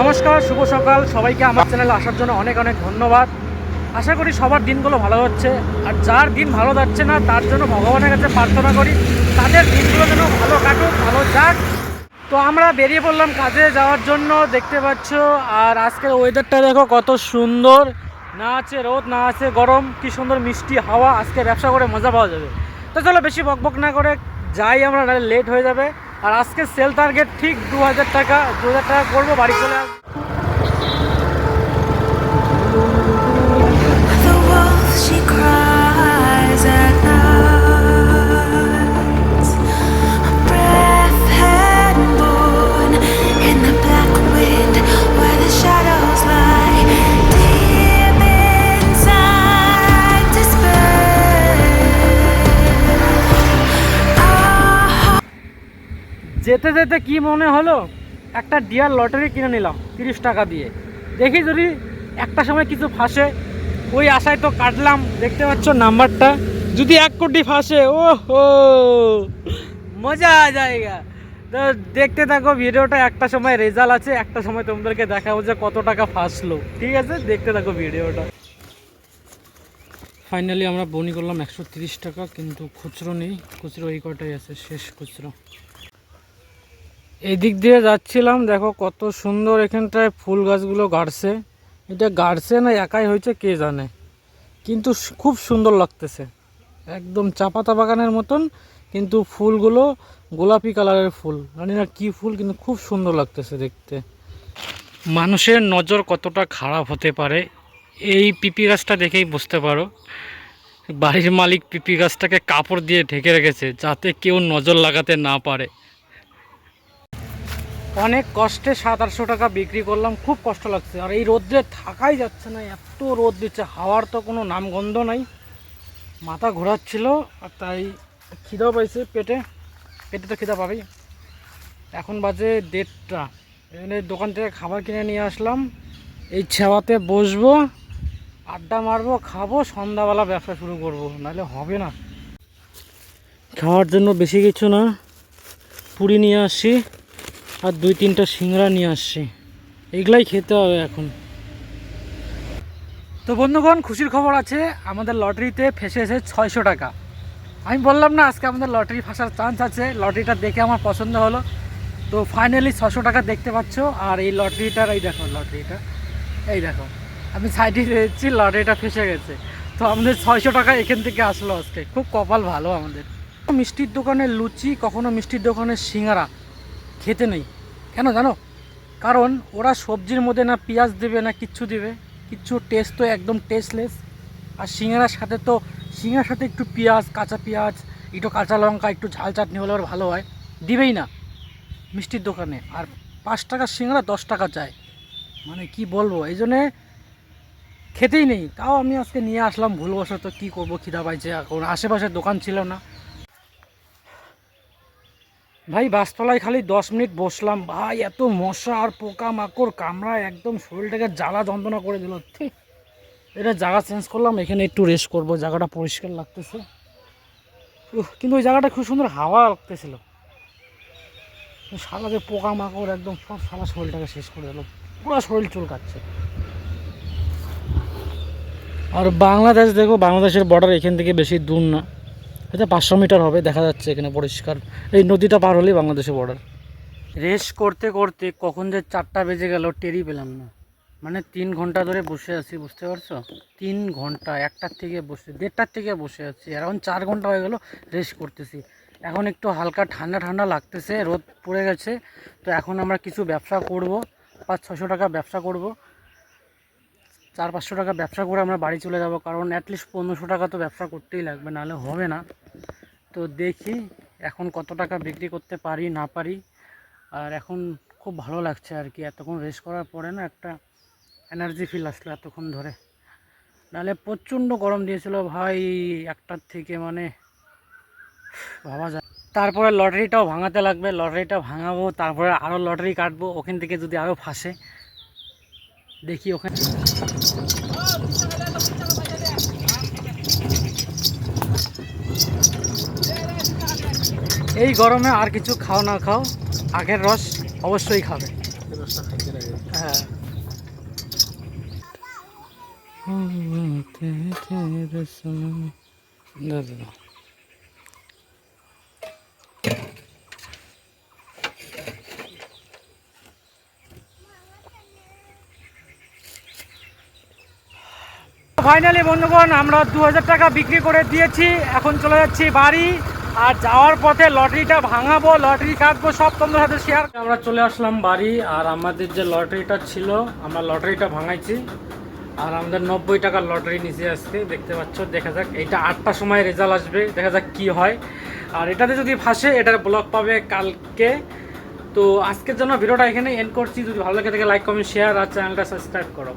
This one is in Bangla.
নমস্কার, শুভ সকাল। সবাইকে আমার চ্যানেলে আসার জন্য অনেক অনেক ধন্যবাদ। আশা করি সবার দিনগুলো ভালো হচ্ছে। আর যার দিন ভালো যাচ্ছে না, তার জন্য ভগবানের কাছে প্রার্থনা করি, তাদের দিনগুলো যেন ভালো কাটুক, ভালো যাক। তো আমরা বেরিয়ে পড়লাম কাজে যাওয়ার জন্য, দেখতে পাচ্ছ। আর আজকের ওয়েদারটা দেখো কত সুন্দর। না আছে রোদ, না আছে গরম। কি সুন্দর মিষ্টি হাওয়া। আজকে ব্যবসা করে মজা পাওয়া যাবে। তো চলো বেশি বকবক না করে যাই আমরা লেট হয়ে যাবে। আর আজকে সেল টার্গেট ঠিক দু হাজার টাকা দু হাজার টাকা করব বাড়ি চলে যেতে যেতে কি মনে হলো? একটা ডিয়ার লটারি কিনে নিলাম, তিরিশ টাকা দিয়ে। দেখি যদি একটা সময় কিছু ফাঁসে, ওই আশায় তো কাটলাম। দেখতে পাচ্ছ নাম্বারটা? যদি এক কোটি ফাঁসে ও হো মজা জায়গা। তো দেখতে থাকো, ভিডিওটা একটা সময় রেজাল্ট আছে, একটা সময় তোমাদেরকে দেখাবো যে কত টাকা ফাঁসলো। ঠিক আছে? দেখতে থাকো ভিডিওটা। ফাইনালি আমরা বনি করলাম একশো টাকা, কিন্তু খুচরো নেই। খুচরো এই কটাই আছে, শেষ খুচরো। এই দিক দিয়ে যাচ্ছিলাম, দেখো কত সুন্দর এখানটায় ফুল গাছগুলো গাড়ছে। এটা গাড়ছে না, একাই হয়েছে, কে জানে। কিন্তু খুব সুন্দর লাগতেছে। একদম চাপাতা বাগানের মতন, কিন্তু ফুলগুলো গোলাপি কালারের ফুল। জানি না কী ফুল, কিন্তু খুব সুন্দর লাগতেছে দেখতে। মানুষের নজর কতটা খারাপ হতে পারে, এই পিপি গাছটা দেখেই বুঝতে পারো। বাড়ির মালিক পিপি গাছটাকে কাপড় দিয়ে ঢেকে রেখেছে, যাতে কেউ নজর লাগাতে না পারে। অনেক কষ্টে সাত আটশো টাকা বিক্রি করলাম, খুব কষ্ট লাগছে। আর এই রোদ্রে থাকাই যাচ্ছে না, এত রোদ দিচ্ছে, হাওয়ার তো কোনো নামগন্ধ নাই। মাথা ঘোরাচ্ছিল, আর তাই খিদাও পাইছে পেটে। পেটে তো খিদা পাবেই। এখন বাজে দেড়টা। এখানে দোকান থেকে খাবার কিনে নিয়ে আসলাম। এই ছেওয়াতে বসবো, আড্ডা মারবো, খাব, সন্ধ্যাবেলা ব্যবসা শুরু করব, নাহলে হবে না। খাওয়ার জন্য বেশি কিছু না। পুরি নিয়ে আসছি আর দুই তিনটা সিংড়া নিয়ে আসছি। এগুলাই খেতে হবে এখন। তো বন্ধুগণ, খুশির খবর আছে, আমাদের লটারিতে ফেসেছে ছয়শো টাকা। আমি বললাম না, আজকে আমাদের লটারি ফাঁসার চান্স আছে, লটারিটা দেখে আমার পছন্দ হলো। তো ফাইনালি ছশো টাকা দেখতে পাচ্ছ, আর এই লটারিটার, এই দেখো লটারিটা, এই দেখো, আমি সাইডে দিচ্ছি লটারিটা ফেসে গেছে। তো আমাদের ছয়শো টাকা এখান থেকে আসলো আজকে, খুব কপাল ভালো আমাদের। মিষ্টির দোকানে লুচি, কখনো মিষ্টির দোকানে সিঙ্গারা খেতে নেই। কেন জানো? কারণ ওরা সবজির মধ্যে না পেঁয়াজ দেবে, না কিচ্ছু দেবে। কিচ্ছু টেস্ট তো একদম টেস্টলেস আর সিঙ্গারার সাথে তো সিঙ্গার সাথে একটু পেঁয়াজ, কাঁচা পেঁয়াজ, একটু কাঁচা লঙ্কা, একটু ঝাল চাটনি হলে ভালো হয়। দিবেই না মিষ্টির দোকানে। আর পাঁচ টাকার সিঙ্গারা, দশ টাকা চায় মানে কি বলব? এই জন্যে খেতেই নেই। তাও আমি আজকে নিয়ে আসলাম ভুলবশত। কী করব? খিদা পাইছে। এখন আশেপাশে দোকান ছিল না। ভাই বাসতলায় খালি দশ মিনিট বসলাম। ভাই, এত মশা আর পোকা মাকড় কামড়া একদম শরীরটাকে জ্বালা যন্ত্রণা করে দিল। এটা জায়গা চেঞ্জ করলাম, এখানে একটু রেস্ট করব, জায়গাটা পরিষ্কার লাগতেছে। কিন্তু ওই জায়গাটা খুব সুন্দর হাওয়া লাগতেছিল। সারা যে পোকা মাকড় একদম সব সারা শরীরটাকে শেষ করে দিল। পুরো শরীর চুলকাচ্ছে। আর বাংলাদেশ, দেখো, বাংলাদেশের বর্ডার এখান থেকে বেশি দূর না। এটা পাঁচশো মিটার হবে, দেখা যাচ্ছে এখানে পরিষ্কার। এই নদীটা পার হলেই বাংলাদেশের বর্ডার রেস করতে করতে কখন যে চারটা বেজে গেল টেরই পেলাম না। মানে তিন ঘণ্টা ধরে বসে আছি, বুঝতে পারছ? তিন ঘণ্টা, একটার থেকে বসে, দেড়টার থেকে বসে আছি। এখন চার ঘণ্টা হয়ে গেল রেস করতেছি। এখন একটু হালকা ঠান্ডা ঠান্ডা লাগতেছে, রোদ পড়ে গেছে। তো এখন আমরা কিছু ব্যবসা করব, পাঁচ ছশো টাকা ব্যবসা করব। চার পাঁচশো টাকা ব্যবসা করে আমরা বাড়ি চলে যাব, কারণ অ্যাটলিস্ট পনেরোশো টাকা তো ব্যবসা করতেই লাগবে, নাহলে হবে না। তো দেখি এখন কত টাকা বিক্রি করতে পারি, না পারি। আর এখন খুব ভালো লাগছে আর কি। এতক্ষণ রেস্ট করার পরে না একটা এনার্জি ফিল আসলো এতক্ষণ ধরে। নাহলে প্রচণ্ড গরম দিয়েছিল ভাই, একটার থেকে মানে ভাবা যায়। তারপরে লটারিটাও ভাঙাতে লাগবে, লটারিটা ভাঙাবো, তারপরে আরও লটারি কাটবো, ওখান থেকে যদি আরও ফাঁসে। দেখি ওখানে। এই গরমে আর কিছু খাও না খাও, আগের রস অবশ্যই খাবে। হ্যাঁ। ফাইনালি বন্ধুগণ, আমরা দু হাজার টাকা বিক্রি করে দিয়েছি, এখন চলে যাচ্ছি বাড়ি। আর যাওয়ার পথে লটারিটা ভাঙাবো, লটারি কাটবো, সব তোমাদের সাথে শেয়ার আমরা চলে আসলাম বাড়ি, আর আমাদের যে লটারিটা ছিল, আমরা লটারিটা ভাঙাইছি। আর আমাদের নব্বই টাকার লটারি নিচে আজকে, দেখতে পাচ্ছ, দেখা যাক, এইটা আটটার সময় রেজাল্ট আসবে, দেখা যাক কি হয়। আর এটাতে যদি ফাঁসে, এটার ব্লক পাবে কালকে। তো আজকের জন্য ভিডিওটা এখানে এন্ড করছি। যদি ভালো লাগে থাকে লাইক কমেন্ট শেয়ার আর চ্যানেলটা সাবস্ক্রাইব করো।